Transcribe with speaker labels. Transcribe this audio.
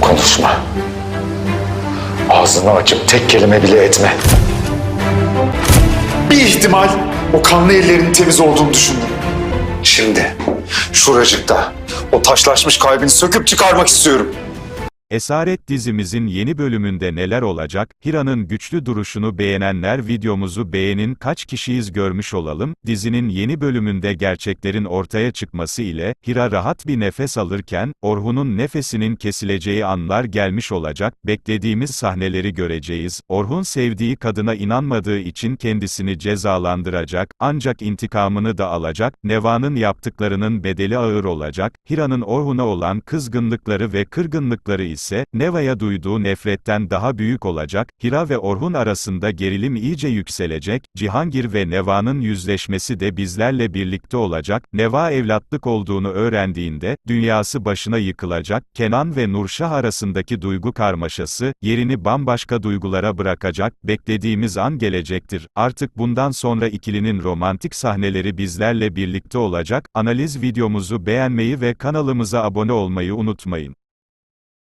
Speaker 1: Konuşma. Ağzını açıp tek kelime bile etme. Bir ihtimal o kanlı ellerin temiz olduğunu düşündüm. Şimdi şuracıkta o taşlaşmış kalbini söküp çıkarmak istiyorum.
Speaker 2: Esaret dizimizin yeni bölümünde neler olacak? Hira'nın güçlü duruşunu beğenenler videomuzu beğenin kaç kişiyiz görmüş olalım. Dizinin yeni bölümünde gerçeklerin ortaya çıkması ile Hira rahat bir nefes alırken Orhun'un nefesinin kesileceği anlar gelmiş olacak. Beklediğimiz sahneleri göreceğiz. Orhun sevdiği kadına inanmadığı için kendisini cezalandıracak ancak intikamını da alacak. Neva'nın yaptıklarının bedeli ağır olacak. Hira'nın Orhun'a olan kızgınlıkları ve kırgınlıkları ise Neva'ya duyduğu nefretten daha büyük olacak. Hira ve Orhun arasında gerilim iyice yükselecek. Cihangir ve Neva'nın yüzleşmesi de bizlerle birlikte olacak. Neva evlatlık olduğunu öğrendiğinde dünyası başına yıkılacak. Kenan ve Nurşah arasındaki duygu karmaşası yerini bambaşka duygulara bırakacak. Beklediğimiz an gelecektir. Artık bundan sonra ikilinin romantik sahneleri bizlerle birlikte olacak. Analiz videomuzu beğenmeyi ve kanalımıza abone olmayı unutmayın.